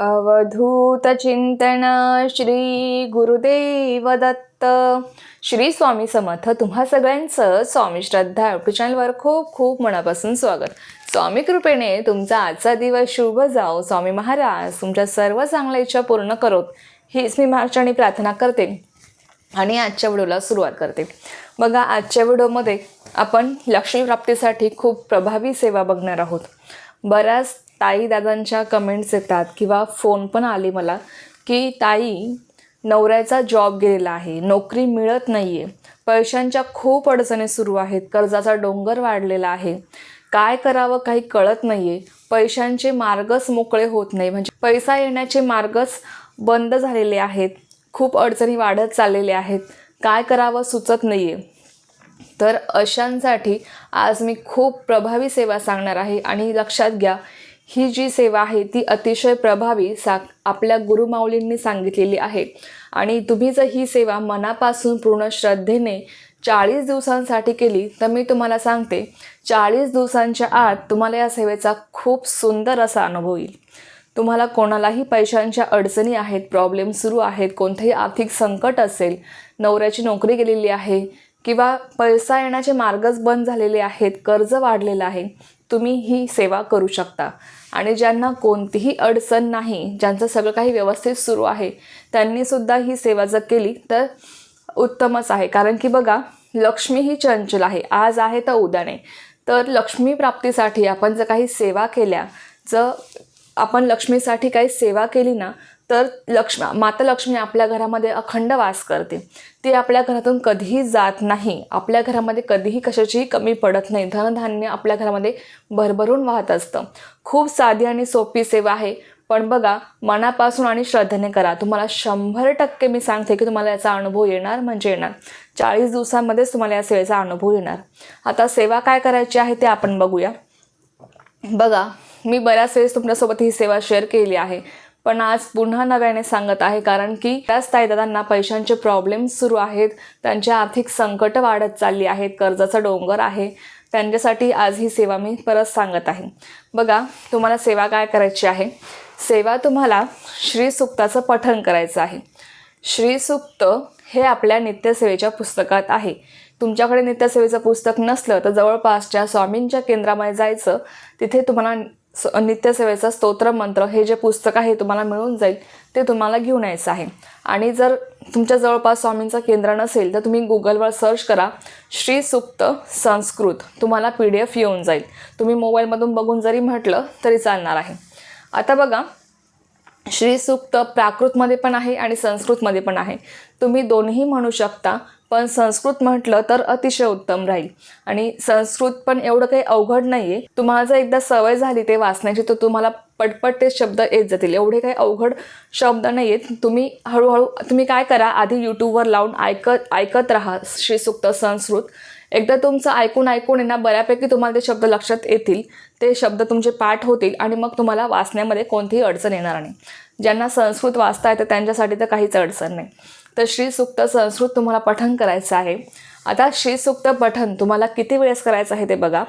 अवधूत चिंतन श्री गुरुदेव दत्त श्री स्वामी समर्थ. तुम्हा सगळ्यांचं स्वामी श्रद्धा युट्यूब चॅनलवर खूप खूप मनापासून स्वागत. स्वामी कृपेने तुमचा आजचा दिवस शुभ जाओ. स्वामी महाराज तुमच्या सर्व चांगल्या इच्छा पूर्ण करोत. हीच मी महाराष्ट्राने प्रार्थना करते आणि आजच्या व्हिडिओला सुरुवात करते. बघा आजच्या व्हिडिओमध्ये आपण लक्ष्मी प्राप्तीसाठी खूप प्रभावी सेवा बघणार आहोत. बऱ्याच ताई दादांच्या कमेंट्स येतात किंवा फोन पण आले मला की ताई नवऱ्याचा जॉब गेलेला आहे नोकरी मिळत नाही आहे पैशांच्या खूप अडचणी सुरू आहेत कर्जाचा डोंगर वाढलेला आहे. काय करावं काही कळत नाही आहे पैशांचे मार्गच मोकळे होत नाही. म्हणजे पैसा येण्याचे मार्गच बंद झालेले आहेत. खूप अडचणी वाढत चाललेल्या आहेत. काय करावं सुचत नाही आहे तर अशांसाठी आज मी खूप प्रभावी सेवा सांगणार आहे आणि लक्षात घ्या ही जी सेवा आहे ती अतिशय प्रभावी सा आपल्या गुरुमाऊलींनी सांगितलेली आहे. आणि तुम्ही जर ही सेवा मनापासून पूर्ण श्रद्धेने चाळीस दिवसांसाठी केली तर मी तुम्हाला सांगते चाळीस दिवसांच्या आत तुम्हाला या सेवेचा खूप सुंदर असा अनुभव येईल. तुम्हाला कोणालाही पैशांच्या अडचणी आहेत प्रॉब्लेम सुरू आहेत कोणतेही आर्थिक संकट असेल नवऱ्याची नोकरी गेलेली आहे किंवा पैसा येण्याचे मार्गच बंद झालेले आहेत कर्ज वाढलेलं आहे तुम्ही ही सेवा करू शकता. आणि ज्यांना कोणतीही अडचण नाही ज्यांचं सगळं काही व्यवस्थित सुरू आहे त्यांनीसुद्धा ही सेवा जर केली तर उत्तमच आहे. कारण की बघा लक्ष्मी ही चंचल आहे. आज आहे तर उद्या नाही. तर लक्ष्मी प्राप्तीसाठी आपण जर काही सेवा केल्या जर आपण लक्ष्मीसाठी काही सेवा केली ना तर लक्ष्मी माता लक्ष्मी आपल्या घरामध्ये अखंड वास करते. ती आपल्या घरातून कधीही जात नाही. आपल्या घरामध्ये कधीही कशाचीही कमी पडत नाही. धनधान्य आपल्या घरामध्ये भरभरून वाहत असतं. खूप साधी आणि सोपी सेवा आहे. पण बघा मनापासून आणि श्रद्धेने करा. तुम्हाला शंभर टक्के मी सांगते की तुम्हाला याचा अनुभव येणार म्हणजे येणार. चाळीस दिवसांमध्येच तुम्हाला या सेवेचा अनुभव येणार. आता सेवा काय करायची आहे ते आपण बघूया. बघा मी बऱ्याच वेळेस तुमच्यासोबत ही सेवा शेअर केली आहे. पण आज पुन्हा नव्याने सांगत आहे कारण की त्याच ताईदादांना पैशांचे प्रॉब्लेम्स सुरू आहेत. त्यांचे आर्थिक संकट वाढत चालली आहेत. कर्जाचा डोंगर आहे. त्यांच्यासाठी आज ही सेवा मी परत सांगत आहे. बघा तुम्हाला सेवा काय करायची आहे? सेवा तुम्हाला श्रीसुक्ताचं पठन करायचं आहे. श्रीसुक्त हे आपल्या नित्यसेवेच्या पुस्तकात आहे. तुमच्याकडे नित्यसेवेचं पुस्तक नसलं तर जवळपासच्या स्वामींच्या केंद्रामध्ये जायचं. तिथे तुम्हाला स नित्यसेवेचं स्तोत्र मंत्र हे जे पुस्तक आहे तुम्हाला मिळून जाईल ते तुम्हाला घेऊन यायचं आहे. आणि जर तुमच्या जवळपास स्वामींचं केंद्र नसेल तर तुम्ही गुगलवर सर्च करा श्री सुक्त संस्कृत तुम्हाला पी डी एफ येऊन जाईल. तुम्ही मोबाईलमधून बघून जरी म्हटलं तरी चालणार आहे. आता बघा श्रीसुक्त प्राकृतमध्ये पण आहे आणि संस्कृतमध्ये पण आहे. तुम्ही दोन्ही म्हणू शकता पण संस्कृत म्हटलं तर अतिशय उत्तम राहील. आणि संस्कृत पण एवढं काही अवघड नाही आहे तुम्हाला जर एकदा सवय झाली ते वाचण्याची तर तुम्हाला पटपट ते शब्द येत जातील. एवढे काही अवघड शब्द नाही आहेत तुम्ही हळूहळू तुम्ही काय करा आधी यूट्यूबवर लावून ऐकत ऐकत राहा श्रीसूक्त संस्कृत. एकदा तुमचं ऐकून ऐकून आहे बऱ्यापैकी तुम्हाला ते शब्द लक्षात येतील. ते शब्द तुमचे पाठ होतील आणि मग तुम्हाला वाचण्यामध्ये कोणतीही अडचण येणार नाही. ज्यांना संस्कृत वाचता येतं त्यांच्यासाठी तर काहीच अडचण नाही. तर श्रीसुक्त संस्कृत तुम्हाला पठन करायचं आहे. आता श्रीसुक्त पठन तुम्हाला किती वेळेस करायचं आहे ते बघा.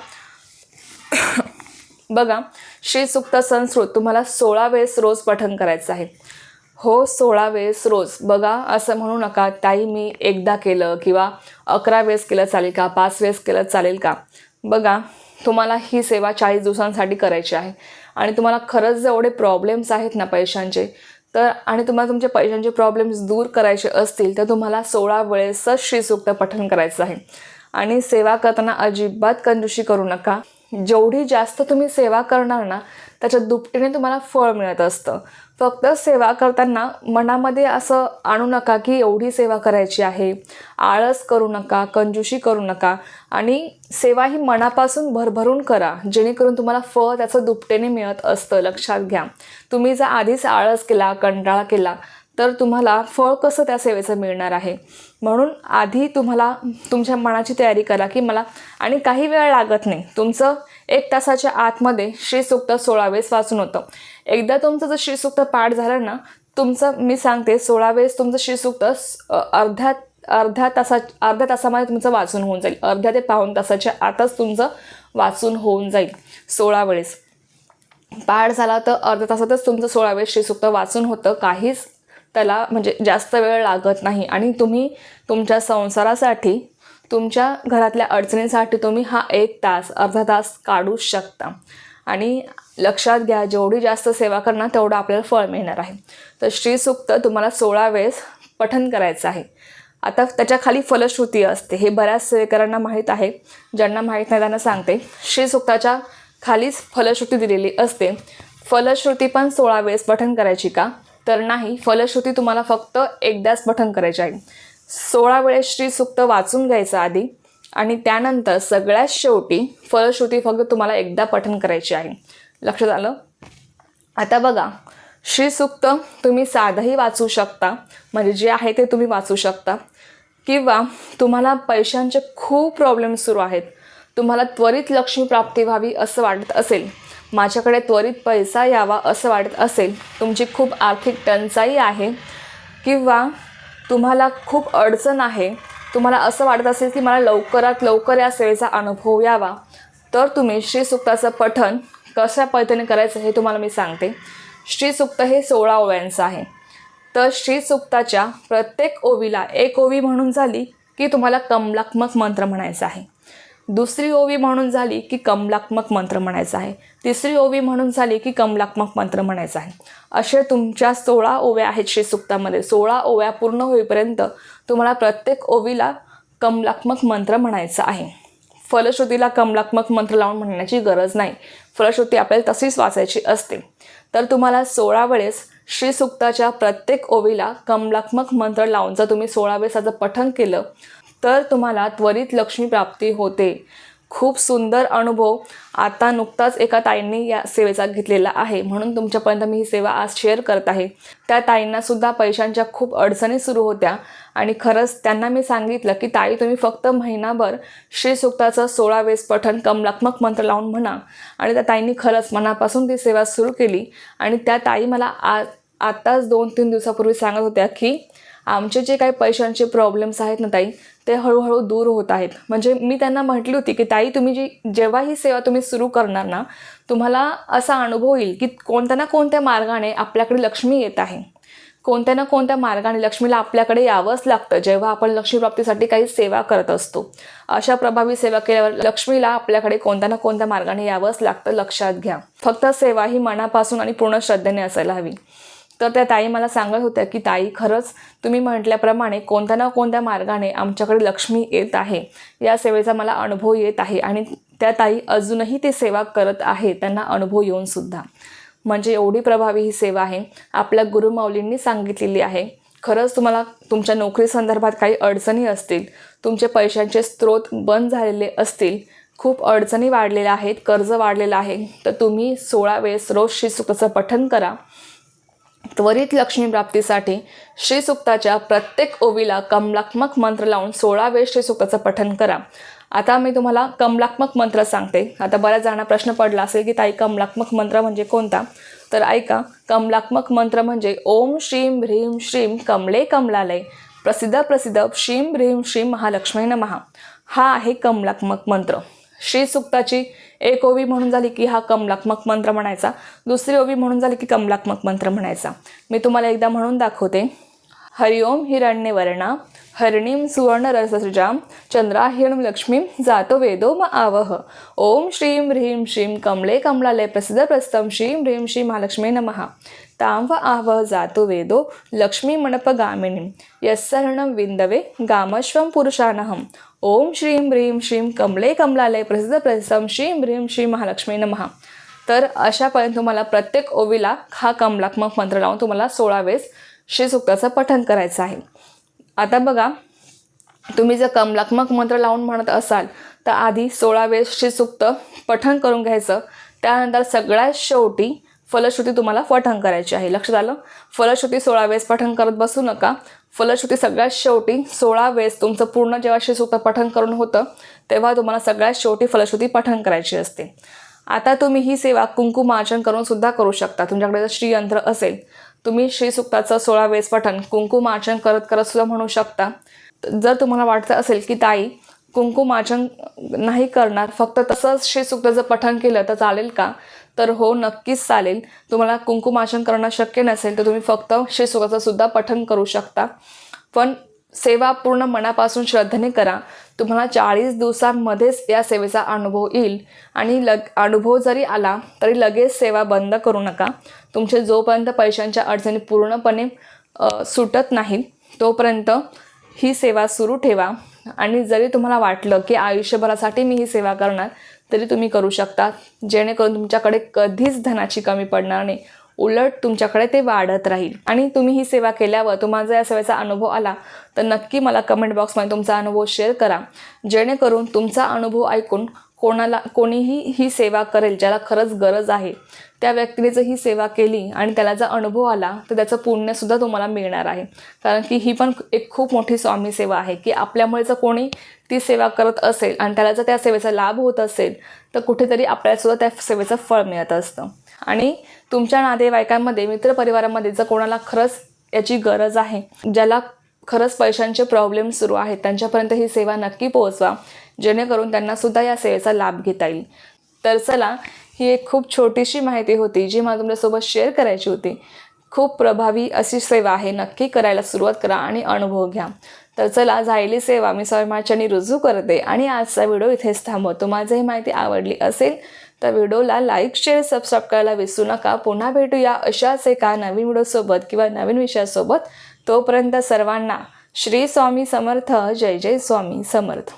बघा श्रीसुक्त संस्कृत तुम्हाला सोळा वेळेस रोज पठन करायचं आहे. हो सोळा वेळेस रोज. बघा असं म्हणू नका ताई मी एकदा केलं किंवा अकरा वेळेस केलं चालेल का पाच वेळेस केलं चालेल का? बघा तुम्हाला ही सेवा चाळीस दिवसांसाठी करायची आहे. आणि तुम्हाला खरंच जेवढे प्रॉब्लेम्स आहेत ना पैशांचे तर आणि तुम्हाला तुमचे पैशांचे प्रॉब्लेम्स दूर करायचे असतील तर तुम्हाला सोळा वेळेस श्रीसूक्त पठण करायचं आहे. आणि सेवा करताना अजिबात कंजूशी करू नका. जेवढी जास्त तुम्ही सेवा करणार ना त्याच्या दुपटीने तुम्हाला फळ मिळत असतं. फक्त सेवा करताना मनामध्ये असं आणू नका की एवढी सेवा करायची आहे. आळस करू नका कंजूशी करू नका आणि सेवा ही मनापासून भरभरून करा. जेणेकरून तुम्हाला फळ त्याचं दुपटेने मिळत असतं. लक्षात घ्या. तुम्ही जर आधीच आळस केला कंटाळा केला तर तुम्हाला फळ कसं त्या सेवेचं मिळणार आहे? म्हणून आधी तुम्हाला तुमच्या मनाची तयारी करा की मला आणि काही वेळ लागत नाही. तुमचं एक तासाच्या आतमध्ये श्रीसूक्त सोळा वेळेस वाचून होतं. एकदा तुमचं जर श्रीसूक्त पाठ झालं ना तुमचं मी सांगते सोळा वेळेस तुमचं श्रीसूक्त अर्ध्या अर्ध्या तासा अर्ध्या तासामध्ये तुमचं वाचून होऊन जाईल. अर्ध्या ते पाऊण तासाच्या आतच तुमचं वाचून होऊन जाईल. सोळा वेळेस पाठ झाला तर अर्ध्या तासातच तुमचं सोळावे श्रीसूक्त वाचून होतं. काहीच त्याला म्हणजे जास्त वेळ लागत नाही. आणि तुम्ही तुमच्या संसारासाठी तुमच्या घरातल्या अडचणींसाठी तुम्ही हा एक तास अर्धा तास काढू शकता. आणि लक्षात घ्या जेवढी जास्त सेवा करणार तेवढं आपल्याला फळ मिळणार आहे. तर श्रीसुक्त तुम्हाला सोळा वेळेस पठन करायचं आहे. आता त्याच्याखाली फलश्रुती असते. हे बऱ्याच सेवेकरांना माहीत आहे. ज्यांना माहीत नाही त्यांना सांगते. श्रीसुक्ताच्या खालीच फलश्रुती दिलेली असते. फलश्रुती पण सोळा वेळेस पठन करायची का? तर नाही. फलश्रुती तुम्हाला फक्त एकदाच पठन करायची आहे. सोळा वेळेस श्रीसुक्त वाचून घ्यायचं आधी आणि त्यानंतर सगळ्यात शेवटी फलश्रुती फक्त तुम्हाला एकदा पठन करायची आहे. लक्षात आलं? आता बघा. श्रीसुक्त तुम्ही साधंही वाचू शकता. म्हणजे जे आहे ते तुम्ही वाचू शकता. किंवा तुम्हाला पैशांचे खूप प्रॉब्लेम सुरू आहेत. तुम्हाला त्वरित लक्ष्मी प्राप्ती व्हावी असं वाटत असेल. माझ्याकडे त्वरित पैसा यावा असं वाटत असेल. तुमची खूप आर्थिक टंचाई आहे. किंवा तुम्हाला खूप अडचण आहे तुम्हाला असं वाटत असेल की मला लवकरात लवकर या सेवेचा अनुभव यावा तर तुम्ही श्रीसुक्ताचं पठन कशा पद्धतीने करायचं हे तुम्हाला मी सांगते. श्रीसुक्त हे सोळा ओव्यांचं आहे. तर श्रीसुक्ताच्या प्रत्येक ओवीला एक ओवी म्हणून झाली की तुम्हाला कमलात्मक मंत्र म्हणायचा आहे. दुसरी ओवी म्हणून झाली की कमलात्मक मंत्र म्हणायचा आहे. तिसरी ओवी म्हणून झाली की कमलात्मक मंत्र म्हणायचा आहे. असे तुमच्या सोळा ओव्या आहेत श्रीसुक्तामध्ये. सोळा ओव्या पूर्ण होईपर्यंत तुम्हाला प्रत्येक ओवीला कमलात्मक मंत्र म्हणायचा आहे. फलश्रुतीला कमलात्मक मंत्र लावून म्हणण्याची गरज नाही. फलश्रुती आपल्याला तशीच वाचायची असते. तर तुम्हाला सोळा वेळेस श्रीसुक्ताच्या प्रत्येक ओवीला कमलात्मक मंत्र लावून जर तुम्ही सोळा वेळेस त्याचं पठण केलं तर तुम्हाला त्वरित लक्ष्मी प्राप्ती होते. खूप सुंदर अनुभव. आता नुकताच एका ताईंनी या सेवेचा घेतलेला आहे. म्हणून तुमच्यापर्यंत मी ही सेवा आज शेअर करत आहे. त्या ताईंनासुद्धा पैशांच्या खूप अडचणी सुरू होत्या. आणि खरंच त्यांना मी सांगितलं की ताई तुम्ही फक्त महिनाभर श्रीसुक्ताचं सोळा वेस पठण कमलात्मक मंत्र लावून म्हणा. आणि त्या ताईंनी खरंच मनापासून ती सेवा सुरू केली. आणि त्या ताई मला आ आत्ताच दोन तीन दिवसापूर्वी सांगत होत्या की आमचे जे काही पैशांचे प्रॉब्लेम्स आहेत ना ताई ते हळूहळू दूर होत आहेत. म्हणजे मी त्यांना म्हटली होती की ताई तुम्ही जी जेव्हा ही सेवा तुम्ही सुरू करणार ना तुम्हाला असा अनुभव येईल की कोणत्या ना कोणत्या मार्गाने आपल्याकडे लक्ष्मी येत आहे. कोणत्या ना कोणत्या मार्गाने लक्ष्मीला आपल्याकडे यावंच लागतं जेव्हा आपण लक्ष्मीप्राप्तीसाठी काही सेवा करत असतो. अशा प्रभावी सेवा केल्यावर लक्ष्मीला आपल्याकडे कोणत्या ना कोणत्या मार्गाने यावंच लागतं लक्षात घ्या. फक्त सेवा ही मनापासून आणि पूर्ण श्रद्धेने असायला हवी. तर त्या ताई मला सांगत होत्या की ताई खरंच तुम्ही म्हटल्याप्रमाणे कोणत्या ना कोणत्या मार्गाने आमच्याकडे लक्ष्मी येत आहे. या सेवेचा मला अनुभव येत आहे आणि त्या ताई अजूनही ते सेवा करत आहे त्यांना अनुभव येऊनसुद्धा म्हणजे एवढी प्रभावी ही सेवा आहे. आपल्या गुरुमाऊलींनी सांगितलेली आहे. खरंच तुम्हाला तुमच्या नोकरी संदर्भात काही अडचणी असतील तुमचे पैशांचे स्रोत बंद झालेले असतील खूप अडचणी वाढलेल्या आहेत कर्ज वाढलेलं आहे तर तुम्ही सोळा वेळेस रोज श्रीसुक्ताचं पठन करा. त्वरित लक्ष्मी प्राप्तीसाठी श्रीसुक्ताच्या प्रत्येक ओवीला कमलात्मक मंत्र लावून सोळा वेळ श्रीसुक्ताचं पठन करा. आता मी तुम्हाला कमलात्मक मंत्र सांगते. आता बऱ्याच जणांना प्रश्न पडला असेल की ताई कमलात्मक मंत्र म्हणजे कोणता? तर ऐका कमलात्मक मंत्र म्हणजे ओम श्रीम ह्रीम श्रीम कमले कमलालय. प्रसिद्ध प्रसिद्ध श्रीम ह्रीम श्रीम महालक्ष्मी नमहा हा आहे कमलात्मक मंत्र. श्रीसुक्ताची एक ओवी म्हणून झाली की हा कमलात्मक मंत्र म्हणायचा. दुसरी ओवी म्हणून झाली की कमलात्मक मंत्र म्हणायचा. मी तुम्हाला एकदा म्हणून दाखवते. हरिओम हिरण्यवर्णा हरिणीं सुवर्णरसजां चंद्राहिणं लक्ष्मीं जातो वेदो म आवह. ओम श्रीं ह्रीं श्रीं कमले कमलालय प्रसिद्ध प्रस्तम श्रीं ह्रीं श्री महालक्ष्मी नमः. तां व आवह जातो वेदो लक्ष्मी मणपगामिनीं यस्सरणं विन्दवे गामश्वं पुरुषानहम्। ओम श्रीं ह्रीं श्रीं कमले कमलालय प्रसिद्ध प्रस्थं श्रीं ह्रीं श्री महालक्ष्मी नमः। तर अशापर्यंत तुम्हाला प्रत्येक ओवीला हा कमलात्मक मंत्र लावून तुम्हाला सोळा वेळेस श्रीसुक्ताचं पठन करायचं आहे. आता बघा तुम्ही जर कमलात्मक मंत्र लावून म्हणत असाल तर आधी सोळा वेळेस श्रीसुक्त पठन करून घ्यायचं. त्यानंतर सगळ्यात शेवटी फलश्रुती तुम्हाला पठण करायची आहे. लक्षात आलं? फलश्रुती सोळा वेळेस पठण करत बसू नका. फलश्रुती सगळ्यात शेवटी सोळा वेळेस तुमचं पूर्ण जेव्हा श्रीसूक्त पठण करून होतं तेव्हा तुम्हाला सगळ्यात शेवटी फलश्रुती पठण करायची असते. आता तुम्ही ही सेवा कुंकुमार्चन करून सुद्धा करू शकता. तुमच्याकडे जर श्रीयंत्र असेल तुम्ही श्रीसुक्ताचं सोळा वेळेस पठण कुंकुमार्चन करत करत सुद्धा म्हणू शकता. जर तुम्हाला वाटतं असेल की ताई कुंकुमार्चन नाही करणार फक्त तसंच श्रीसुक्ताचं पठण केलं तर चालेल का? तर हो नक्कीच चालेल. तुम्हाला कुंकुमाचन करणं शक्य नसेल तर तुम्ही फक्त श्री सुद्धा पठण करू शकता. पण सेवा पूर्ण मनापासून श्रद्धेने करा. तुम्हाला चाळीस दिवसांमध्येच या सेवेचा अनुभव येईल. आणि लग अनुभव जरी आला तरी लगेच सेवा बंद करू नका. तुमचे जोपर्यंत पैशांच्या अडचणी पूर्णपणे सुटत नाहीत तोपर्यंत ही सेवा सुरू ठेवा. आणि जरी तुम्हाला वाटलं की आयुष्यभरासाठी मी ही सेवा करणार तरी तुम्ही करू शकता. जेणेकरून तुमच्याकडे कधीच धनाची कमी पडणार नाही. उलट तुमच्याकडे ते वाढत राहील. आणि तुम्ही ही सेवा केल्यावर तुम्हाला जर या सेवेचा अनुभव आला तर नक्की मला कमेंट बॉक्समध्ये तुमचा अनुभव शेअर करा. जेणेकरून तुमचा अनुभव ऐकून कोणाला कोणीही ही सेवा करेल ज्याला खरंच गरज आहे त्या व्यक्तीने जर ही सेवा केली आणि त्याला जर अनुभव आला तर त्याचं पुण्यसुद्धा तुम्हाला मिळणार आहे. कारण की ही पण एक खूप मोठी स्वामी सेवा आहे की आपल्यामुळे जर कोणी ती सेवा करत असेल आणि त्याला जर त्या सेवेचा लाभ होत असेल तर कुठेतरी आपल्यालासुद्धा त्या सेवेचं फळ मिळत असतं. आणि तुमच्या नातेवाईकांमध्ये मित्रपरिवारामध्ये जर कोणाला खरंच याची गरज आहे ज्याला खरंच पैशांचे प्रॉब्लेम सुरू आहेत त्यांच्यापर्यंत ही सेवा नक्की पोहोचवा. जेणेकरून त्यांनासुद्धा या सेवेचा लाभ घेता येईल. तर चला ही एक खूप छोटीशी माहिती होती जी मला तुमच्यासोबत शेअर करायची होती. खूप प्रभावी अशी सेवा आहे नक्की करायला सुरुवात करा आणि अनुभव घ्या. तर चला झालेली सेवा मी स्वयंमाचनी रुजू करते आणि आजचा व्हिडिओ इथेच थांबवतो माझी ही माहिती आवडली असेल तर व्हिडिओला लाईक शेअर सबस्क्राईब करायला विसरू नका. पुन्हा भेटूया अशाच एका नवीन व्हिडिओसोबत किंवा नवीन विषयासोबत. तोपर्यंत सर्वांना श्री स्वामी समर्थ. जय जय स्वामी समर्थ.